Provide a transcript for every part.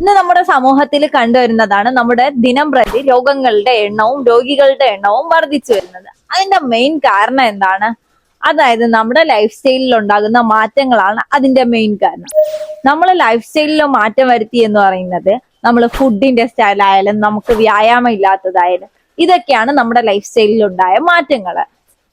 ഇന്ന് നമ്മുടെ സമൂഹത്തിൽ കണ്ടുവരുന്നതാണ് നമ്മുടെ ദിനം പ്രതി രോഗങ്ങളുടെ എണ്ണവും രോഗികളുടെ എണ്ണവും വർദ്ധിച്ചു വരുന്നത്. അതിന്റെ മെയിൻ കാരണം എന്താണ്? അതായത് നമ്മുടെ ലൈഫ് സ്റ്റൈലിൽ ഉണ്ടാകുന്ന മാറ്റങ്ങളാണ് അതിന്റെ മെയിൻ കാരണം. നമ്മൾ ലൈഫ് സ്റ്റൈലിൽ മാറ്റം വരുത്തി എന്ന് പറയുന്നത് നമ്മൾ ഫുഡിന്റെ സ്റ്റൈലായാലും നമുക്ക് വ്യായാമം ഇല്ലാത്തതായാലും ഇതൊക്കെയാണ് നമ്മുടെ ലൈഫ് സ്റ്റൈലിൽ ഉണ്ടായ മാറ്റങ്ങൾ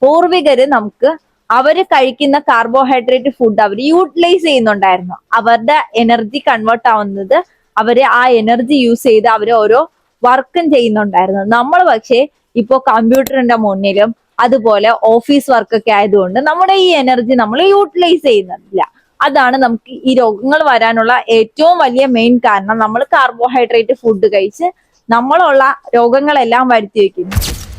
പൂർവികര് നമുക്ക് അവർ കഴിക്കുന്ന കാർബോഹൈഡ്രേറ്റ് ഫുഡ് അവർ യൂട്ടിലൈസ് ചെയ്യുന്നുണ്ടായിരുന്നു. അവരുടെ എനർജി കൺവേർട്ട് ആവുന്നത് അവർ ആ എനർജി യൂസ് ചെയ്ത് അവർ ഓരോ വർക്കും ചെയ്യുന്നുണ്ടായിരുന്നു. നമ്മൾ പക്ഷേ ഇപ്പോൾ കമ്പ്യൂട്ടറിന്റെ മുന്നിലും അതുപോലെ ഓഫീസ് വർക്കൊക്കെ ആയതുകൊണ്ട് നമ്മുടെ ഈ എനർജി നമ്മൾ യൂട്ടിലൈസ് ചെയ്യുന്നില്ല. അതാണ് നമുക്ക് ഈ രോഗങ്ങൾ വരാനുള്ള ഏറ്റവും വലിയ മെയിൻ കാരണം. നമ്മൾ കാർബോഹൈഡ്രേറ്റ് ഫുഡ് കഴിച്ച് നമ്മളുള്ള രോഗങ്ങളെല്ലാം വരുത്തി വെക്കുന്നു.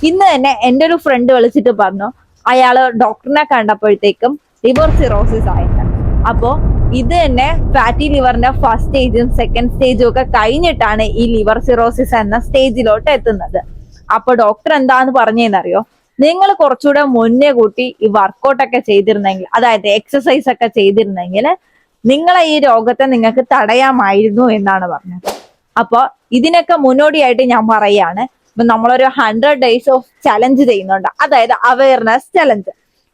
ഇന്ന് തന്നെ എന്റെ ഒരു ഫ്രണ്ട് വിളിച്ചിട്ട് പറഞ്ഞു അയാൾ ഡോക്ടറിനെ കണ്ടപ്പോഴത്തേക്കും ലിവർ സിറോസിസ് ആയിട്ടുണ്ട് അപ്പോ ഇത് തന്നെ ഫാറ്റി ലിവറിന്റെ ഫസ്റ്റ് സ്റ്റേജും സെക്കൻഡ് സ്റ്റേജും ഒക്കെ കഴിഞ്ഞിട്ടാണ് ഈ ലിവർ സിറോസിസ് എന്ന സ്റ്റേജിലോട്ട് എത്തുന്നത്. അപ്പൊ ഡോക്ടർ എന്താന്ന് പറഞ്ഞതെന്നറിയോ നിങ്ങൾ കുറച്ചുകൂടെ മുന്നേ കൂട്ടി ഈ വർക്കൗട്ട് ഒക്കെ ചെയ്തിരുന്നെങ്കിൽ അതായത് എക്സസൈസ് ഒക്കെ ചെയ്തിരുന്നെങ്കിൽ നിങ്ങളെ ഈ രോഗത്തെ നിങ്ങൾക്ക് തടയാമായിരുന്നു എന്നാണ് പറഞ്ഞത്. അപ്പൊ ഇതിനൊക്കെ മുന്നോടിയായിട്ട് ഞാൻ പറയാണ് ഇപ്പൊ നമ്മളൊരു ഹൺഡ്രഡ് ഡേയ്സ് ഓഫ് ചലഞ്ച് ചെയ്യുന്നുണ്ട്. അതായത് അവയർനെസ് ചലഞ്ച്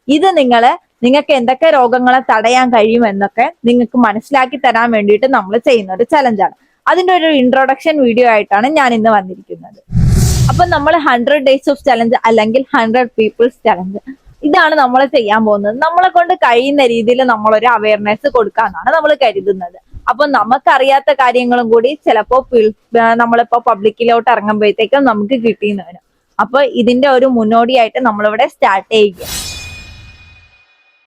ഇത് നിങ്ങൾ നിങ്ങൾക്ക് എന്തൊക്കെ രോഗങ്ങളെ തടയാൻ കഴിയുമെന്നൊക്കെ നിങ്ങൾക്ക് മനസ്സിലാക്കി തരാൻ വേണ്ടിയിട്ട് നമ്മൾ ചെയ്യുന്ന ഒരു ചലഞ്ചാണ് അതിന്റെ ഒരു ഇൻട്രൊഡക്ഷൻ വീഡിയോ ആയിട്ടാണ് ഞാൻ ഇന്ന് വന്നിരിക്കുന്നത്. അപ്പൊ നമ്മൾ ഹൺഡ്രഡ് ഡേയ്സ് ഓഫ് ചലഞ്ച് അല്ലെങ്കിൽ ഹൺഡ്രഡ് പീപ്പിൾസ് ചലഞ്ച് ഇതാണ് നമ്മൾ ചെയ്യാൻ പോകുന്നത്. നമ്മളെ കൊണ്ട് കഴിയുന്ന രീതിയിൽ നമ്മളൊരു അവയർനെസ് കൊടുക്കാന്നാണ് നമ്മൾ കരുതുന്നത്. അപ്പൊ നമുക്കറിയാത്ത കാര്യങ്ങളും കൂടി ചിലപ്പോ നമ്മളിപ്പോ പബ്ലിക്കിലോട്ട് ഇറങ്ങുമ്പോഴത്തേക്കും നമുക്ക് കിട്ടിയെന്ന് വരും. അപ്പൊ ഇതിന്റെ ഒരു മുന്നോടിയായിട്ട് നമ്മളിവിടെ സ്റ്റാർട്ട് ചെയ്യുക.